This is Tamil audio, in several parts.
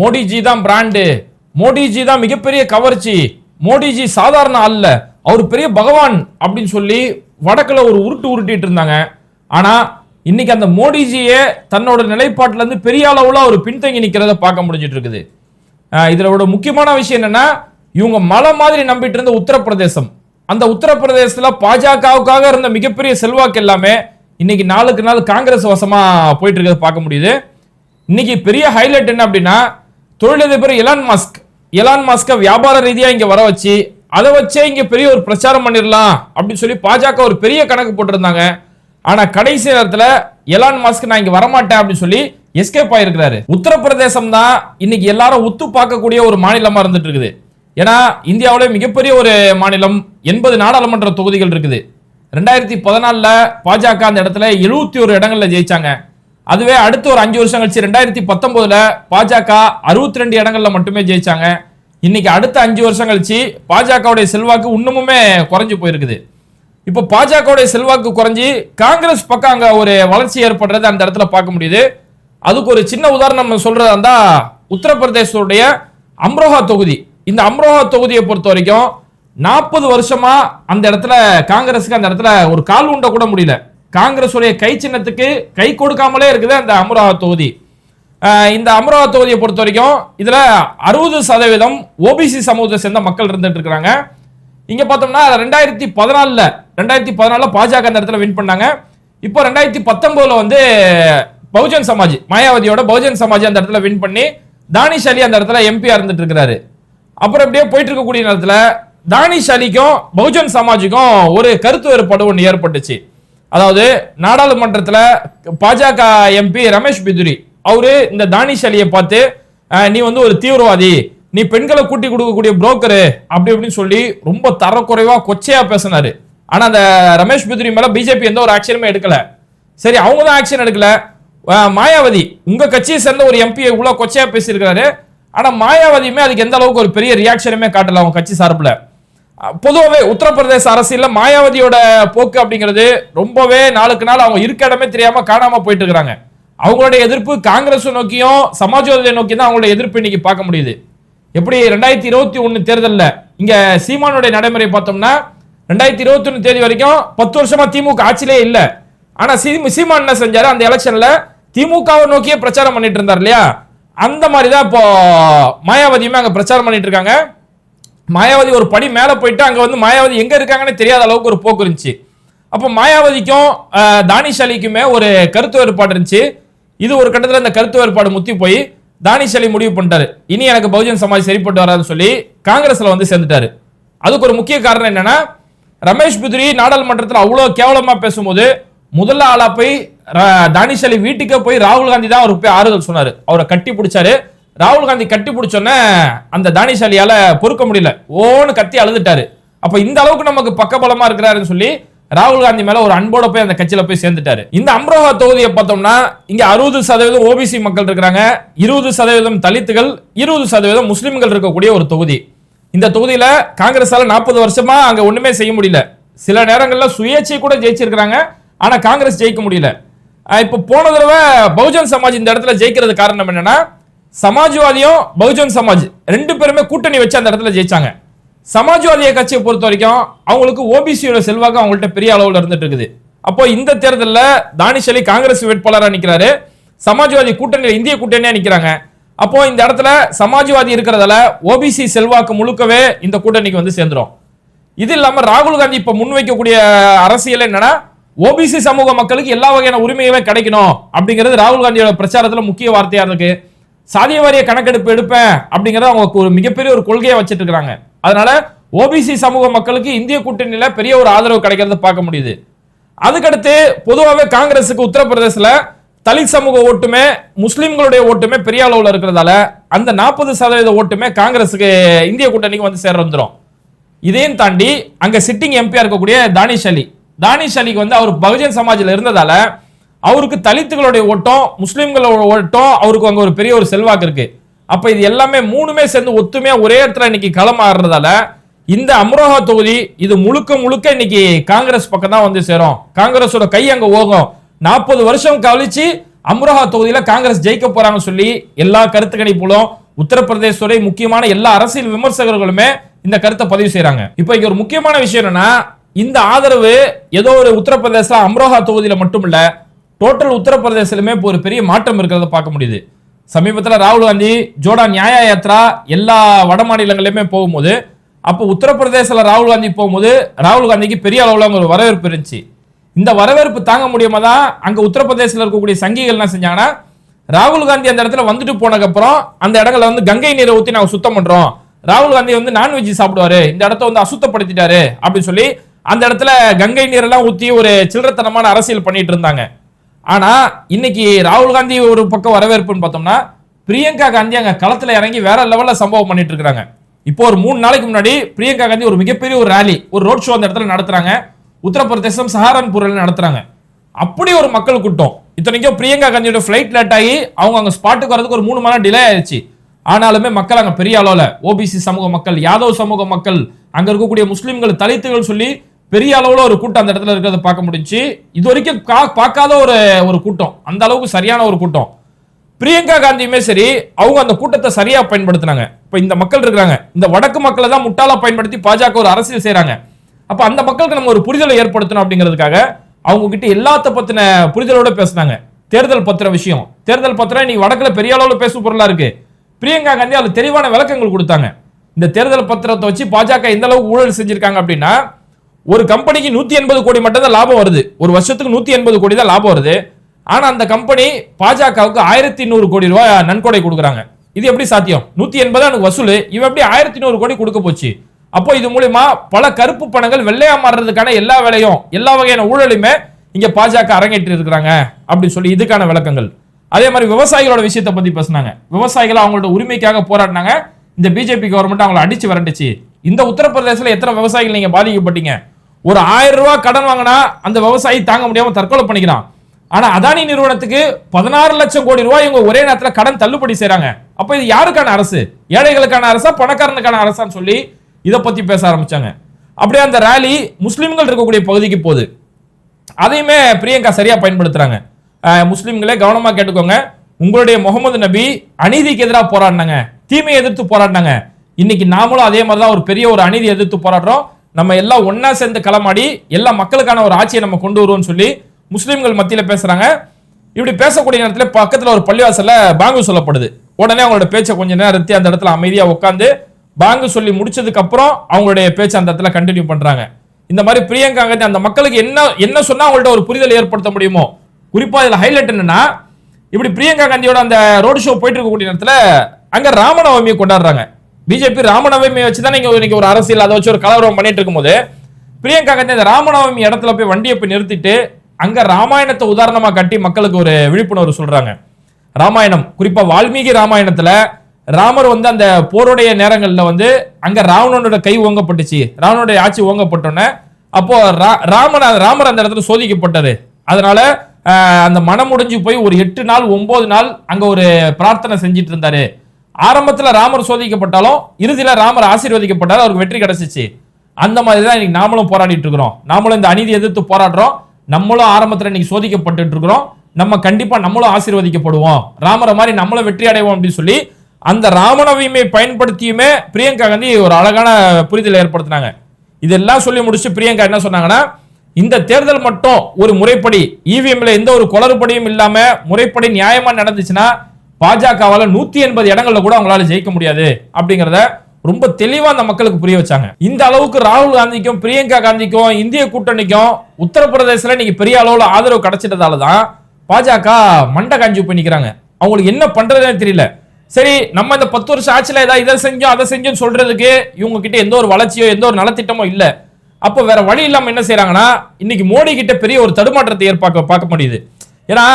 மோடிஜி தான் பிராண்டு. மோடிஜி தான் மிகப்பெரிய கவர்ச்சி. மோடிஜி சாதாரண அல்ல. அவர் பெரிய பகவான் அப்படின்னு சொல்லி வடக்கில் ஒரு உருட்டு உருட்டிட்டு இருந்தாங்க. ஆனால் இன்னைக்கு அந்த மோடிஜியே தன்னோட நிலைப்பாட்டிலேருந்து பெரிய அளவில் அவர் பின்தங்கி நிற்கிறத பார்க்க முடிஞ்சிட்டு இருக்குது இதில் ஒரு முக்கியமான விஷயம் என்னன்னா இவங்க மலை மாதிரி நம்பிட்டு இருந்த உத்தரப்பிரதேசம். அந்த உத்தரப்பிரதேசத்தில் பாஜகவுக்காக இருந்த மிகப்பெரிய செல்வாக்கு எல்லாமே இன்னைக்கு நாளுக்கு நாள் காங்கிரஸ் வசமாக போயிட்டு இருக்கிறத பார்க்க முடியுது. இன்னைக்கு பெரிய ஹைலைட் என்ன அப்படின்னா தொழிலதிபர் எலான் மஸ்க் எலான் மஸ்கை வியாபார ரீதியா இங்க வர வச்சு அதை வச்சே இங்க பெரிய ஒரு பிரச்சாரம் பண்ணிடலாம் அப்படின்னு சொல்லி பாஜக ஒரு பெரிய கணக்கு போட்டிருந்தாங்க. ஆனா கடைசி நேரத்துல எலான் மஸ்க் நான் இங்க வரமாட்டேன் அப்படின்னு சொல்லி எஸ்கேப் ஆயிருக்கிறாரு. உத்தரப்பிரதேசம் தான் இன்னைக்கு எல்லாரும் உத்து பார்க்கக்கூடிய ஒரு மாநிலமா இருந்துட்டு இருக்குது. ஏன்னா இந்தியாவிலே மிகப்பெரிய ஒரு மாநிலம் எண்பது நாடாளுமன்ற தொகுதிகள் இருக்குது. ரெண்டாயிரத்தி பதினாலில் பாஜக அந்த இடத்துல எழுபத்தி ஒரு இடங்கள்ல ஜெயிச்சாங்க. அதுவே அடுத்து ஒரு அஞ்சு வருஷம் கழிச்சு ரெண்டாயிரத்தி பத்தொன்பதுல பாஜக அறுபத்தி ரெண்டு இடங்கள்ல மட்டுமே ஜெயிச்சாங்க. இன்னைக்கு அடுத்த அஞ்சு வருஷம் கழிச்சு பாஜகவுடைய செல்வாக்கு இன்னமுமே குறைஞ்சு போயிருக்குது. இப்போ பாஜகவுடைய செல்வாக்கு குறைஞ்சி காங்கிரஸ் பக்கம் அங்க ஒரு வளர்ச்சி ஏற்படுறது அந்த இடத்துல பார்க்க முடியுது. அதுக்கு ஒரு சின்ன உதாரணம் நம்ம சொல்றதா இருந்தா உத்தரப்பிரதேசத்துடைய அம்ரோஹா தொகுதி. இந்த அம்ரோஹா தொகுதியை பொறுத்த வரைக்கும் நாற்பது வருஷமா அந்த இடத்துல காங்கிரஸுக்கு அந்த இடத்துல ஒரு கால் உண்ட கூட முடியல. காங்கிரஸ் உடைய கை சின்னத்துக்கு கை கொடுக்காமலே இருக்குது அந்த அமராவத் தொகுதி. இந்த அமராவத் தொகுதியை பொறுத்த வரைக்கும் இதுல அறுபது சதவீதம் ஓபிசி சமூகத்தை சேர்ந்த மக்கள் இருந்துட்டு இருக்கிறாங்க இங்க பார்த்தோம்னா ரெண்டாயிரத்தி பதினாலில் ரெண்டாயிரத்தி பதினாலில் பாஜக அந்த இடத்துல வின் பண்ணாங்க. இப்போ ரெண்டாயிரத்தி பத்தொன்பதுல வந்து பகுஜன் சமாஜ் மாயாவதியோட பகுஜன் சமாஜ் அந்த இடத்துல வின் பண்ணி தானிஷ் அலி அந்த இடத்துல எம்பியாக இருந்துட்டு இருக்கிறாரு அப்புறம் அப்படியே போயிட்டு இருக்கக்கூடிய நேரத்தில் தானிஷ் அலிக்கும் பகுஜன் சமாஜுக்கும் ஒரு கருத்து வேறுபாடு ஒன்று ஏற்பட்டுச்சு. அதாவது நாடாளுமன்றத்தில் பாஜக எம்பி ரமேஷ் பிதுரி அவரு இந்த தானிஷ் அலியை பார்த்து நீ வந்து ஒரு தீவிரவாதி. நீ பெண்களை கூட்டி கொடுக்கக்கூடிய புரோக்கரு அப்படி இப்படின்னு சொல்லி ரொம்ப தரக்குறைவா கொச்சையா பேசினாரு. ஆனா அந்த ரமேஷ் பிதுரி மேல பிஜேபி எந்த ஒரு ஆக்ஷனுமே எடுக்கல. சரி அவங்க தான் ஆக்ஷன் எடுக்கல. மாயாவதி உங்க கட்சியை சேர்ந்த ஒரு எம்பி இவ்வளவு கொச்சையா பேசியிருக்காரு ஆனா மாயாவதியுமே அதுக்கு எந்த அளவுக்கு ஒரு பெரிய ரியாக்ஷனுமே காட்டல அவங்க கட்சி சார்பில். பொதுவாகவே உத்தரப்பிரதேச அரசியலில் மாயாவதியோட போக்கு அப்படிங்கிறது ரொம்பவே நாளுக்கு நாள் அவங்க இருக்க இடமே தெரியாம காணாம போயிட்டு இருக்கிறாங்க அவங்களுடைய எதிர்ப்பு காங்கிரஸ் நோக்கியும் சமாஜ்வாதியை நோக்கி தான் அவங்களுடைய எதிர்ப்பு இன்னைக்கு பார்க்க முடியுது. எப்படி ரெண்டாயிரத்தி இருபத்தி ஒன்னு தேர்தலில் இங்க சீமானுடைய நடைமுறை பார்த்தோம்னா ரெண்டாயிரத்தி இருபத்தி ஒன்னு தேதி வரைக்கும் பத்து வருஷமா திமுக ஆட்சியிலே இல்லை. ஆனா சீ- சீமான் என்ன செஞ்சாரு? அந்த எலெக்ஷன்ல திமுகவை நோக்கியே பிரச்சாரம் பண்ணிட்டு இருந்தார் இல்லையா? அந்த மாதிரி தான் இப்போ மாயாவதியுமே அங்க பிரச்சாரம் பண்ணிட்டு இருக்காங்க. மாயாவதி ஒரு படி மேலே போயிட்டு அங்கே வந்து மாயாவதி எங்கே இருக்காங்கன்னு தெரியாத அளவுக்கு ஒரு போக்கு இருந்துச்சு. அப்போ மாயாவதிக்கும் தானிஷாலிக்குமே தானிஷ் அலிக்குமே ஒரு கருத்து வேறுபாடு இருந்துச்சு. இது ஒரு கட்டத்தில் இந்த கருத்து வேறுபாடு முத்தி போய் தானிஷ் அலி முடிவு பண்ணிட்டாரு. இனி எனக்கு பகுஜன் சமாஜ் சரிப்பட்டு வராதுன்னு சொல்லி காங்கிரஸில் வந்து சேர்ந்துட்டாரு. அதுக்கு ஒரு முக்கிய காரணம் என்னன்னா ரமேஷ் பிதுரி நாடாளுமன்றத்தில் அவ்வளோ கேவலமாக பேசும்போது முதல்ல ஆளாக போய் ர- தானிஷ் அலி வீட்டுக்கே போய் ராகுல் காந்தி தான் அவருக்கு போய் ஆறுதல் சொன்னார். அவரை கட்டி பிடிச்சாரு. ராகுல் காந்தி கட்டி பிடிச்சோன்னே அந்த தானிசாலியால பொறுக்க முடியல. ஓன்னு கத்தி அழுதுட்டாரு. அப்ப இந்த அளவுக்கு நமக்கு பக்கபலமா இருக்கிறாருன்னு சொல்லி ராகுல் காந்தி மேல ஒரு அன்போட போய் அந்த கட்சியில போய் சேர்ந்துட்டாரு. இந்த அம்ரோஹா தொகுதியை பார்த்தோம்னா இங்க அறுபது சதவீதம் ஓபிசி மக்கள் இருக்கிறாங்க. இருபது சதவீதம் தலித்துகள் இருபது சதவீதம் முஸ்லிம்கள் இருக்கக்கூடிய ஒரு தொகுதி. இந்த தொகுதியில காங்கிரஸால நாற்பது வருஷமா அங்க ஒண்ணுமே செய்ய முடியல. சில நேரங்களில் சுயேட்சை கூட ஜெயிச்சிருக்கிறாங்க. ஆனா காங்கிரஸ் ஜெயிக்க முடியல. இப்போ இப்ப போன தடவை பகுஜன் சமாஜ் இந்த இடத்துல ஜெயிக்கிறது காரணம் என்னன்னா சமாஜ்வாதியும் பகுஜன் சமாஜ் ரெண்டு பேருமே கூட்டணி வச்சு அந்த இடத்துல ஜெயிச்சாங்க. சமாஜ்வாதிய கட்சியை பொறுத்த வரைக்கும் அவங்களுக்கு ஓபிசியோட செல்வாக்கு அவங்கள்ட்ட பெரிய அளவில் இருந்துட்டு இருக்குது. அப்போ இந்த தேர்தலில் தானிஷ் அலி காங்கிரஸ் வேட்பாளராக நிற்கிறாரு சமாஜ்வாதி கூட்டணியில் இந்திய கூட்டணியாக நிற்கிறாங்க அப்போ இந்த இடத்துல சமாஜ்வாதி இருக்கிறதால ஓபிசி செல்வாக்கு முழுக்கவே இந்த கூட்டணிக்கு வந்து சேர்ந்துரும். இது இல்லாமல் ராகுல் காந்தி இப்போ முன்வைக்கக்கூடிய அரசியல் என்னன்னா ஓபிசி சமூக மக்களுக்கு எல்லா வகையான உரிமையுமே கிடைக்கணும் அப்படிங்கிறது ராகுல் காந்தியோட பிரச்சாரத்தில் முக்கிய வார்த்தையாக இருக்குது சாதிய வாரிய கணக்கெடுப்பு எடுப்பேன் அப்படிங்கறது அவங்க ஒரு மிகப்பெரிய ஒரு கொள்கையை வச்சுட்டு இருக்கிறாங்க அதனால ஓபிசி சமூக மக்களுக்கு இந்திய கூட்டணியில பெரிய ஒரு ஆதரவு கிடைக்கிறத பார்க்க முடியுது. அதுக்கடுத்து பொதுவாகவே காங்கிரஸுக்கு உத்தரப்பிரதேசல தலித் சமூக ஓட்டுமே முஸ்லிம்களுடைய ஓட்டுமே பெரிய அளவில் இருக்கிறதால அந்த நாற்பது சதவீத ஓட்டுமே காங்கிரஸுக்கு இந்திய கூட்டணிக்கு வந்து சேர வந்துடும் இதையும் தாண்டி அங்க சிட்டிங் எம்பியா இருக்கக்கூடிய தானிஷ் அலி. தானிஷ் அலிக்கு வந்து அவர் பகுஜன் சமாஜில் இருந்ததால அவருக்கு தலித்துகளுடைய ஓட்டம் முஸ்லீம்களோட ஓட்டம் அவருக்கு அங்கே ஒரு பெரிய ஒரு செல்வாக்கு இருக்கு. அப்ப இது எல்லாமே மூணுமே சேர்ந்து ஒத்துமையா ஒரே இடத்துல இன்னைக்கு களம் ஆடுறதால இந்த அம்ரோஹா தொகுதி இது முழுக்க முழுக்க இன்னைக்கு காங்கிரஸ் பக்கம் தான் வந்து சேரும். காங்கிரஸோட கை அங்க ஓகும் நாற்பது வருஷம் கழிச்சு அம்ரோஹா தொகுதியில காங்கிரஸ் ஜெயிக்க போறாங்க சொல்லி எல்லா கருத்து கணிப்புகளும் உத்தரப்பிரதேசத்துடைய முக்கியமான எல்லா அரசியல் விமர்சகர்களுமே இந்த கருத்தை பதிவு செய்யறாங்க இப்போ இங்க ஒரு முக்கியமான விஷயம் என்னன்னா இந்த ஆதரவு ஏதோ ஒரு உத்தரப்பிரதேச அம்ரோஹா தொகுதியில மட்டும் இல்லை டோட்டல் உத்தரப்பிரதேசலுமே இப்போ ஒரு பெரிய மாற்றம் இருக்கிறத பார்க்க முடியுது. சமீபத்தில் ராகுல் காந்தி ஜோடா நியாய யாத்ரா எல்லா வட மாநிலங்களிலுமே போகும்போது அப்போ உத்தரப்பிரதேசல ராகுல் காந்தி போகும்போது ராகுல் காந்திக்கு பெரிய அளவில் ஒரு வரவேற்பு இருந்துச்சு. இந்த வரவேற்பு தாங்க முடியாம தான் அங்கே உத்தரப்பிரதேசத்தில் இருக்கக்கூடிய சங்கிகள் என்ன செஞ்சாங்கன்னா ராகுல் காந்தி அந்த இடத்துல வந்துட்டு போனதுக்கப்புறம் அந்த இடங்களை வந்து கங்கை நீரை ஊற்றி நாங்கள் சுத்தம் பண்ணுறோம் ராகுல் காந்தி வந்து நான்வெஜ் சாப்பிடுவாரு. இந்த இடத்த வந்து அசுத்தப்படுத்திட்டாரு அப்படின்னு சொல்லி அந்த இடத்துல கங்கை நீரெல்லாம் ஊற்றி ஒரு சில்லறத்தனமான அரசியல் பண்ணிட்டு இருந்தாங்க. ஆனா இன்னைக்கு ராகுல் காந்தி ஒரு பக்கம் வரவேற்புன்னு பார்த்தோம்னா பிரியங்கா காந்தி அங்க களத்துல இறங்கி வேற லெவல்ல சம்பவம் பண்ணிட்டு இருக்கிறாங்க. இப்போ ஒரு மூணு நாளைக்கு முன்னாடி பிரியங்கா காந்தி ஒரு மிகப்பெரிய ஒரு ரேலி ஒரு ரோட் ஷோ அந்த இடத்துல நடத்துறாங்க. உத்தரப்பிரதேசம் சஹாரன்பூர்ல நடத்துறாங்க. அப்படி ஒரு மக்கள் கூட்டம். இத்தனைக்கும் பிரியங்கா காந்தியோட ஃபிளைட் லேட் ஆகி அவங்க அங்க ஸ்பாட்டுக்கு வரதுக்கு ஒரு மூணு மணி நேரம் டிலே ஆயிடுச்சு. ஆனாலுமே மக்கள் அங்க பெரிய அளவுல ஓபிசி சமூக மக்கள் யாதவ் சமூக மக்கள் அங்க இருக்கக்கூடிய முஸ்லிம்கள் தலித்துகள் சொல்லி பெரிய அளவில் ஒரு கூட்டம் அந்த இடத்துல இருக்கிறத பார்க்க முடிஞ்சு இது வரைக்கும் கா- பார்க்காத ஒரு ஒரு கூட்டம். அந்த அளவுக்கு சரியான ஒரு கூட்டம். பிரியங்கா காந்தியுமே சரி அவங்க அந்த கூட்டத்தை சரியா பயன்படுத்தினாங்க. இப்போ இந்த மக்கள் இருக்கிறாங்க. இந்த வடக்கு மக்களை தான் முட்டாளா பயன்படுத்தி பாஜக ஒரு அரசியல் செய்கிறாங்க அப்போ அந்த மக்களுக்கு நம்ம ஒரு புரிதலை ஏற்படுத்தணும் அப்படிங்கிறதுக்காக அவங்க கிட்ட எல்லாத்த பத்தின புரிதலோட பேசுனாங்க. தேர்தல் பத்திர விஷயம். தேர்தல் பத்திரம் நீ வடக்குல பெரிய அளவில் பேசும் பொருளா இருக்கு. பிரியங்கா காந்தி அதில் தெளிவான விளக்கங்கள் கொடுத்தாங்க. இந்த தேர்தல் பத்திரத்தை வச்சு பாஜக எந்த அளவுக்கு ஊழல் செஞ்சிருக்காங்க அப்படின்னா ஒரு கம்பெனிக்கு நூத்தி எண்பது கோடி மட்டும் தான் லாபம் வருது. ஒரு வருஷத்துக்கு நூத்தி எண்பது கோடி தான் லாபம் வருது. ஆனா அந்த கம்பெனி பாஜகவுக்கு ஆயிரத்தி நூறு கோடி ரூபாய் நன்கொடை கொடுக்குறாங்க. இது எப்படி சாத்தியம்? நூத்தி எண்பது எனக்கு வசூல். இவன் எப்படி ஆயிரத்தி நூறு கோடி கொடுக்க போச்சு? அப்போ இது மூலியமா பல கருப்பு பணங்கள் வெள்ளையா மாறுறதுக்கான எல்லா வேலையும் எல்லா வகையான ஊழலுமே இங்க பாஜக அரங்கேற்றி இருக்கிறாங்க அப்படின்னு சொல்லி இதுக்கான விளக்கங்கள். அதே மாதிரி விவசாயிகளோட விஷயத்தை பத்தி பேசுனாங்க. விவசாயிகள் அவங்களோட உரிமைக்காக போராடினாங்க. இந்த பிஜேபி கவர்மெண்ட் அவங்களை அடிச்சு விரண்டுச்சு. இந்த உத்தரப்பிரதேசத்தில் எத்தனை விவசாயிகள் நீங்க பாதிக்கப்பட்டீங்க? ஒரு ஆயிரம் ரூபாய் கடன் வாங்கினா அந்த விவசாயி தாங்க முடியாம தற்கொலை பண்ணிக்கிறான். ஆனா அதானி நிறுவனத்துக்கு பதினாறு லட்சம் கோடி ரூபாய் இவங்க ஒரே நேரத்தில் கடன் தள்ளுபடி செய்யறாங்க அப்ப இது யாருக்கான அரசு? ஏழைகளுக்கான அரசா பணக்காரனுக்கான அரசான்னு சொல்லி இதை பத்தி பேச ஆரம்பிச்சாங்க. அப்படியே அந்த ரேலி முஸ்லீம்கள் இருக்கக்கூடிய பகுதிக்கு போகுது. அதையுமே பிரியங்கா சரியா பயன்படுத்துறாங்க. முஸ்லீம்களே கவனமா கேட்டுக்கோங்க. உங்களுடைய முகமது நபி அநீதிக்கு எதிராக போராடினாங்க. தீமையை எதிர்த்து போராடினாங்க. இன்னைக்கு நாமளும் அதே மாதிரி தான் ஒரு பெரிய ஒரு அநீதி எதிர்த்து போராடுறோம். நம்ம எல்லாம் ஒன்னா சேர்ந்து களமாடி எல்லா மக்களுக்கான ஒரு ஆட்சியை நம்ம கொண்டு வருவோம்னு சொல்லி முஸ்லீம்கள் மத்தியில பேசுறாங்க. இப்படி பேசக்கூடிய நேரத்தில் பக்கத்தில் ஒரு பள்ளிவாசல்ல பாங்கு சொல்லப்படுது. உடனே அவங்களோட பேச்சை கொஞ்ச நேரம் நிறுத்தி அந்த இடத்துல அமைதியா உட்காந்து பாங்கு சொல்லி முடிச்சதுக்கு அப்புறம் அவங்களுடைய பேச்சை அந்த இடத்துல கண்டினியூ பண்றாங்க. இந்த மாதிரி பிரியங்கா காந்தி அந்த மக்களுக்கு என்ன என்ன சொன்னா அவங்கள்ட்ட ஒரு புரிதல் ஏற்படுத்த முடியுமோ? குறிப்பா இதுல ஹைலைட் என்னன்னா இப்படி பிரியங்கா காந்தியோட அந்த ரோடு ஷோ போயிட்டு இருக்கக்கூடிய நேரத்தில் அங்க ராமநவமியை கொண்டாடுறாங்க. பிஜேபி ராமநவமியை வச்சு தான் நீங்க இன்னைக்கு ஒரு அரசியல் அதை வச்சு ஒரு கலவரம் பண்ணிட்டு இருக்கும்போது பிரியங்கா காந்தி அந்த ராமநவமி இடத்துல போய் வண்டியை போய் நிறுத்திட்டு அங்க ராமாயணத்தை உதாரணமா கட்டி மக்களுக்கு ஒரு விழிப்புணர்வு சொல்றாங்க. ராமாயணம் குறிப்பா வால்மீகி ராமாயணத்துல ராமர் வந்து அந்த போருடைய நேரங்களில் வந்து அங்க ராவணனோட கை ஓங்கப்பட்டுச்சு. ராவணனுடைய ஆட்சி ஓங்கப்பட்டோன்னே அப்போ ரா- ராமன் ராமர் அந்த இடத்துல சோதிக்கப்பட்டாரு. அதனால அந்த மனம் முடிஞ்சு போய் ஒரு எட்டு நாள் ஒன்பது நாள் அங்க ஒரு பிரார்த்தனை செஞ்சிட்டு இருந்தாரு. ஆரம்பத்தில் ராமர் சோதிக்கப்பட்டாலும் இறுதியில் ராமர் ஆசீர்வதிக்கப்பட்டாலும் அவருக்கு வெற்றி கிடைச்சிச்சு. அந்த மாதிரி தான் இன்னைக்கு நாமளும் போராடிட்டு இருக்கிறோம். நாமளும் இந்த அநீதி எதிர்த்து போராடுறோம். நம்மளும் ஆரம்பத்தில் இன்னைக்கு சோதிக்கப்பட்டு இருக்கிறோம். நம்ம கண்டிப்பாக நம்மளும் ஆசீர்வதிக்கப்படுவோம். ராமரை மாதிரி நம்மளும் வெற்றி அடைவோம் அப்படின்னு சொல்லி அந்த ராமனவையுமே பயன்படுத்தியுமே பிரியங்கா காந்தி ஒரு அழகான புரிதலை ஏற்படுத்தினாங்க. இதெல்லாம் சொல்லி முடிச்சு பிரியங்கா என்ன சொன்னாங்கன்னா இந்த தேர்தல் மட்டும் ஒரு முறைப்படி இவிஎம்ல எந்த ஒரு குளறுபடியும் இல்லாம முறைப்படி நியாயமா நடந்துச்சுன்னா பாஜகவால நூத்தி எண்பது இடங்கள்ல கூட அவங்களால ஜெயிக்க முடியாது அப்படிங்கறத ரொம்ப தெளிவா அந்த மக்களுக்கு புரிய வச்சாங்க. இந்த அளவுக்கு ராகுல் காந்திக்கும் பிரியங்கா காந்திக்கும் இந்திய கூட்டணிக்கும் உத்தரப்பிரதேசல நீங்க பெரிய அளவுல ஆதரவு கிடைச்சிட்டதால தான் பாஜக மண்டை காஞ்சி பண்ணிக்கிறாங்க அவங்களுக்கு என்ன பண்றதுன்னு தெரியல. சரி நம்ம இந்த பத்து வருஷம் ஆட்சியில ஏதாவது இதை செஞ்சோம் அதை செஞ்சோம்னு சொல்றதுக்கு இவங்க கிட்ட எந்த ஒரு வளர்ச்சியோ எந்த ஒரு நலத்திட்டமோ இல்ல. அப்போ வேற வழி இல்லாம என்ன செய்யறாங்கன்னா இன்னைக்கு மோடி கிட்ட பெரிய ஒரு தடுமாற்றத்தை ஏற்பாக்க பார்க்க முடியுது. ஏன்னா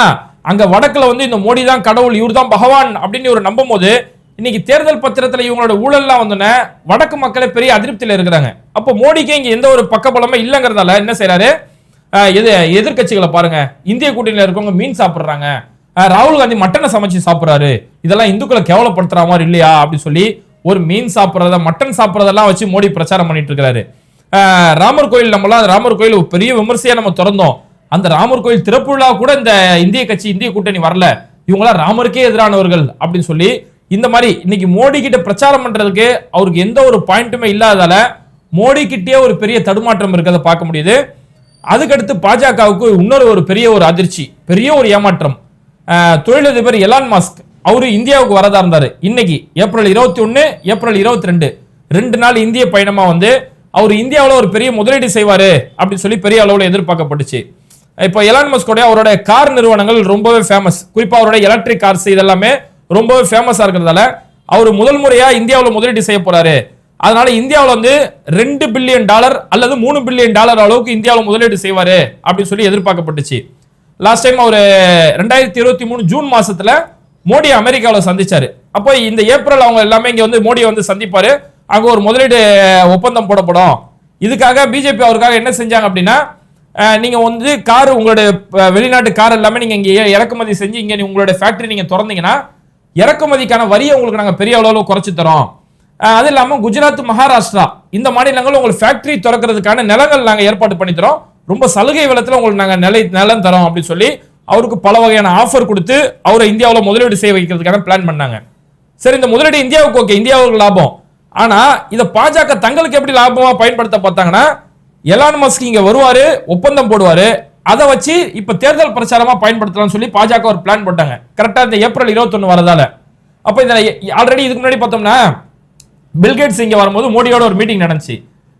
அங்க வடக்குல வந்து இந்த மோடி தான் கடவுள் இவர் தான் பகவான் அப்படின்னு ஒரு நம்பும் போது இன்னைக்கு தேர்தல் பத்திரத்துல இவங்களோட ஊழல்லாம் வந்தோன்னே வடக்கு மக்களே பெரிய அதிருப்தியில இருக்கிறாங்க. அப்போ மோடிக்கு இங்க எந்த ஒரு பக்கபலமே இல்லைங்கிறதால என்ன செய்யறாரு எது எதிர்க்கட்சிகளை பாருங்க. இந்திய கூட்டணியில இருக்கவங்க மீன் சாப்பிடுறாங்க. ராகுல் காந்தி மட்டனை சமைச்சு சாப்பிடுறாரு. இதெல்லாம் இந்துக்களை கேவலப்படுத்துற மாதிரி இல்லையா அப்படின்னு சொல்லி ஒரு மீன் சாப்பிட்றத மட்டன் சாப்பிட்றதெல்லாம் வச்சு மோடி பிரச்சாரம் பண்ணிட்டு இருக்கிறாரு. ராமர் கோயில் நம்மளாம் ராமர் கோயில் ஒரு பெரிய விமர்சையா நம்ம திறந்தோம். அந்த ராமர் கோயில் திறப்பு விழா கூட இந்த இந்திய கட்சி இந்திய கூட்டணி வரல. இவங்களாம் ராமருக்கே எதிரானவர்கள் அப்படின்னு சொல்லி இந்த மாதிரி இன்னைக்கு மோடி கிட்ட பிரச்சாரம் பண்றதுக்கு அவருக்கு எந்த ஒரு பாயிண்ட்டுமே இல்லாதால மோடி கிட்டே ஒரு பெரிய தடுமாற்றம் இருக்கிறத பார்க்க முடியுது. அதுக்கடுத்து பாஜகவுக்கு இன்னொரு ஒரு பெரிய ஒரு அதிர்ச்சி பெரிய ஒரு ஏமாற்றம். தொழிலதிபர் எலான் மாஸ்க் அவரு இந்தியாவுக்கு வரதா இருந்தாரு. இன்னைக்கு ஏப்ரல் இருபத்தி ஒன்று ஏப்ரல் இருபத்தி ரெண்டு ரெண்டு நாள் இந்திய பயணமா வந்து அவர் இந்தியாவில் ஒரு பெரிய முதலீடு செய்வாரு அப்படின்னு சொல்லி பெரிய அளவில் எதிர்பார்க்கப்பட்டுச்சு. இப்போ எலான் மஸ்கோடைய அவருடைய கார் நிறுவனங்கள் ரொம்பவே ஃபேமஸ் குறிப்பாக அவருடைய எலக்ட்ரிக் கார்ஸ் இதெல்லாமே ரொம்பவே ஃபேமஸாக இருக்கிறதால அவர் முதல் முறையாக இந்தியாவில் முதலீடு செய்ய போறாரு. அதனால இந்தியாவில் வந்து ரெண்டு பில்லியன் டாலர் அல்லது மூணு பில்லியன் டாலர் அளவுக்கு இந்தியாவில் முதலீடு செய்வார் அப்படின்னு சொல்லி எதிர்பார்க்கப்பட்டுச்சு. லாஸ்ட் டைம் அவர் ரெண்டாயிரத்தி இருபத்தி மூணு ஜூன் மாசத்துல மோடி அமெரிக்காவில் சந்திச்சாரு. அப்போ இந்த ஏப்ரல் அவங்க எல்லாமே இங்கே வந்து மோடியை வந்து சந்திப்பாரு. அங்கே ஒரு முதலீடு ஒப்பந்தம் போடப்படும். இதுக்காக பிஜேபி அவருக்காக என்ன செஞ்சாங்க அப்படின்னா நீங்கள் வந்து கார் உங்களுடைய வெளிநாட்டு கார் எல்லாமே நீங்கள் இங்கே இறக்குமதி செஞ்சு இங்கே நீ- உங்களுடைய ஃபேக்ட்ரி நீங்கள் திறந்தீங்கன்னா இறக்குமதிக்கான வரியை உங்களுக்கு நாங்கள் பெரிய அளவில் குறைச்சி தரோம். அது இல்லாமல் குஜராத் மகாராஷ்டிரா இந்த மாநிலங்கள் உங்களுக்கு ஃபேக்ட்ரி திறக்கிறதுக்கான நிலங்கள் நாங்கள் ஏற்பாடு பண்ணி தரோம். ரொம்ப சலுகை விலத்தில் உங்களுக்கு நாங்கள் நிலை நிலம் தரோம் அப்படின்னு சொல்லி அவருக்கு பல வகையான ஆஃபர் கொடுத்து அவரை இந்தியாவில் முதலீடு செய்ய வைக்கிறதுக்கான பிளான் பண்ணாங்க. சரி இந்த முதலீடு இந்தியாவுக்கு ஓகே இந்தியாவுக்கு லாபம். ஆனால் இதை பாஜக தங்களுக்கு எப்படி லாபமாக பயன்படுத்த பார்த்தாங்கன்னா எலான் மஸ்க் இங்க வருவாரு ஒப்பந்தம் போடுவாரு. அதை வச்சு இப்ப தேர்தல் பிரச்சாரமா பயன்படுத்தலாம்னு சொல்லி பாஜக ஒரு பிளான் போட்டாங்க. கரெக்டா இந்த ஏப்ரல் 21 வரதால. அப்ப இதுல ஆல்ரெடி இதுக்கு முன்னாடி பார்த்தோம்னா பில்கேட்ஸ் இங்க வரும்போது மோடியோட ஒரு மீட்டிங் நடந்துச்சு.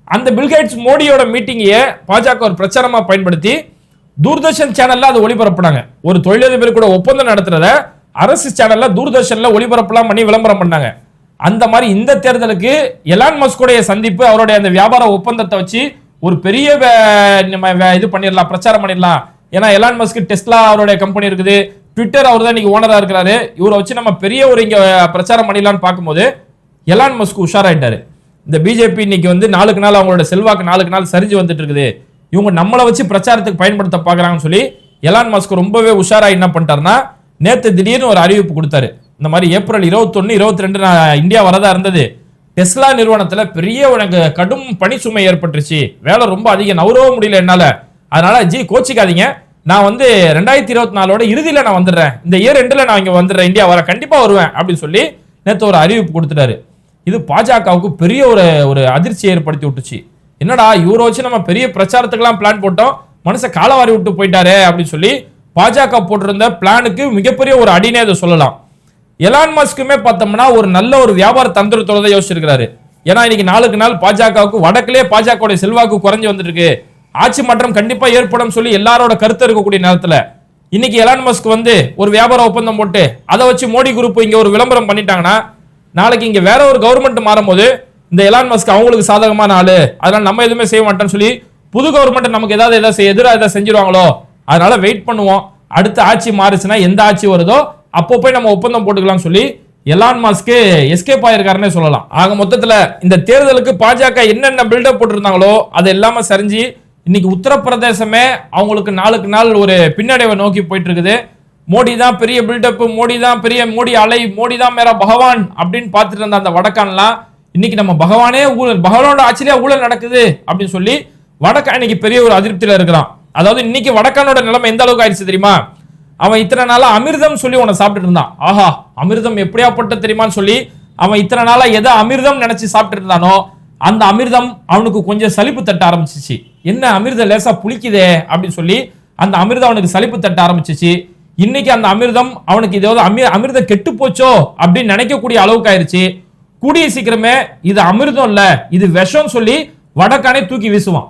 அந்த பில்கேட்ஸ் மோடியோட மீட்டிங்கையே பாஜக ஒரு பிரச்சாரமா பயன்படுத்தி தூர்தர்ஷன் சேனல்ல அது ஒளிபரப்புனாங்க. ஒரு தொழிலதிபர் கூட ஒப்பந்தம் நடத்துறத அரசு சேனல்ல தூர்தர்ஷன்ல ஒளிபரப்புலாம் பண்ணி விளம்பரம் பண்ணாங்க. அந்த மாதிரி இந்த தேர்தலுக்கு எலான் மஸ்கோடைய சந்திப்பு அவருடைய அந்த வியாபார ஒப்பந்தத்தை வச்சு ஒரு பெரிய வே- நம்ம வே- இது பண்ணிடலாம் பிரச்சாரம் பண்ணிடலாம். ஏன்னா எலான் மஸ்க் டெஸ்லா அவருடைய கம்பெனி இருக்குது. ட்விட்டர் அவர் தான் இன்னைக்கு ஓனரா இருக்கிறாரு. இவரை வச்சு நம்ம பெரிய ஒரு இங்க பிரச்சாரம் பண்ணிடலாம்னு பார்க்கும்போது எலான் மஸ்க் உஷாராயிட்டாரு. இந்த பிஜேபி இன்னைக்கு வந்து நாளுக்கு நாள் அவங்களோட செல்வாக்கு நாளுக்கு நாள் சரிஞ்சு வந்துட்டு இருக்குது. இவங்க நம்மளை வச்சு பிரச்சாரத்துக்கு பயன்படுத்த பார்க்குறாங்கன்னு சொல்லி எலான் மஸ்க் ரொம்பவே உஷாராக என்ன பண்ணிட்டாருன்னா நேற்று திடீர்னு ஒரு அறிவிப்பு கொடுத்தாரு. இந்த மாதிரி ஏப்ரல் 21 இருபத்தி ரெண்டு நான் இந்தியா வரதா இருந்தது. டெஸ்லா நிறுவனத்துல பெரிய உனக்கு கடும் பணி சுமை ஏற்பட்டுருச்சு. வேலை ரொம்ப அதிகம். நவரவ முடியல என்னால. அதனால ஜி கோச்சிக்காதீங்க. நான் வந்து ரெண்டாயிரத்தி இருபத்தி நாலோட இறுதியில நான் வந்துடுறேன். இந்த இயர் ரெண்டுல நான் இங்க வந்துடுறேன். இந்தியா வர கண்டிப்பா வருவேன் அப்படின்னு சொல்லி நேற்று ஒரு அறிவிப்பு கொடுத்துட்டாரு. இது பாஜகவுக்கு பெரிய ஒரு ஒரு அதிர்ச்சி ஏற்படுத்தி விட்டுச்சு. என்னடா இவரை வச்சு நம்ம பெரிய பிரச்சாரத்துக்கெல்லாம் பிளான் போட்டோம். மனசை காலவாரி விட்டு போயிட்டாரே அப்படின்னு சொல்லி பாஜக போட்டிருந்த பிளானுக்கு மிகப்பெரிய ஒரு அடினே அதை சொல்லலாம். எலான் மஸ்க்குமே பார்த்தோம்னா ஒரு நல்ல ஒரு வியாபார தந்திரத்தோட தான் யோசிச்சிருக்கிறாரு. ஏன்னா இன்னைக்கு நாளுக்கு நாள் பாஜகவுக்கு வடக்கிலே பாஜகவுடைய செல்வாக்கு குறைஞ்சு வந்துட்டு ஆட்சி மாற்றம் கண்டிப்பா ஏற்படும் சொல்லி எல்லாரோட கருத்து இருக்கக்கூடிய நேரத்துல இன்னைக்கு எலான் மஸ்க் வந்து ஒரு வியாபார ஒப்பந்தம் போட்டு அதை வச்சு மோடி குரூப் இங்க ஒரு விளம்பரம் பண்ணிட்டாங்கன்னா நாளைக்கு இங்க வேற ஒரு கவர்மெண்ட் மாறும்போது இந்த எலான் மஸ்க் அவங்களுக்கு சாதகமான ஆளு. அதனால நம்ம எதுவுமே செய்ய மாட்டோம்னு சொல்லி புது கவர்மெண்ட் நமக்கு ஏதாவது எதாவது எதிராக ஏதாவது செஞ்சிருவாங்களோ அதனால வெயிட் பண்ணுவோம். அடுத்த ஆட்சி மாறுச்சுன்னா எந்த ஆட்சி வருதோ அப்போ போய் நம்ம ஒப்பந்தம் போட்டுக்கலாம்னு சொல்லி எலான் மாஸ்க்கு எஸ்கேப் ஆயிருக்காருன்னே சொல்லலாம். ஆக மொத்தத்தில் இந்த தேர்தலுக்கு பாஜக என்னென்ன பில்டப் போட்டிருந்தாங்களோ அது எல்லாமே சரிஞ்சு இன்னைக்கு உத்தரப்பிரதேசமே அவங்களுக்கு நாளுக்கு நாள் ஒரு பின்னடைவை நோக்கி போயிட்டு இருக்குது மோடி தான் பெரிய பில்டப் மோடி தான் பெரிய மோடி அலை மோடி தான் மேரா பகவான் அப்படின்னு பார்த்துட்டு இருந்த அந்த வடக்கான்லாம் இன்னைக்கு நம்ம பகவானே ஊழல் பகவானோட ஆட்சியிலே ஊழல் நடக்குது அப்படின்னு சொல்லி வடக்கா இன்னைக்கு பெரிய ஒரு அதிருப்தியில் இருக்கிறான். அதாவது இன்னைக்கு வடக்கானோட நிலைமை எந்த அளவுக்கு ஆயிடுச்சு தெரியுமா? அவன் இத்தனை நாளாக அமிர்தம் சொல்லி உன்னை சாப்பிட்டுட்டு இருந்தான். ஆஹா அமிர்தம் எப்படியாப்பட்ட தெரியுமான்னு சொல்லி அவன் இத்தனை நாளாக எதை அமிர்தம் நினச்சி சாப்பிட்டுட்டு இருந்தானோ அந்த அமிர்தம் அவனுக்கு கொஞ்சம் சலிப்பு தட்ட ஆரம்பிச்சிச்சு. என்ன அமிர்தம் லேசாக புளிக்குதே அப்படின்னு சொல்லி அந்த அமிர்தம் அவனுக்கு சலிப்பு தட்ட ஆரம்பிச்சிச்சு. இன்னைக்கு அந்த அமிர்தம் அவனுக்கு இதாவது அமி அமிர்தம் கெட்டு போச்சோ அப்படின்னு நினைக்கக்கூடிய அளவுக்கு ஆயிடுச்சு கூடிய சீக்கிரமே இது அமிர்தம் இல்ல இது விஷம் சொல்லி வடக்கானே தூக்கி வீசுவான்.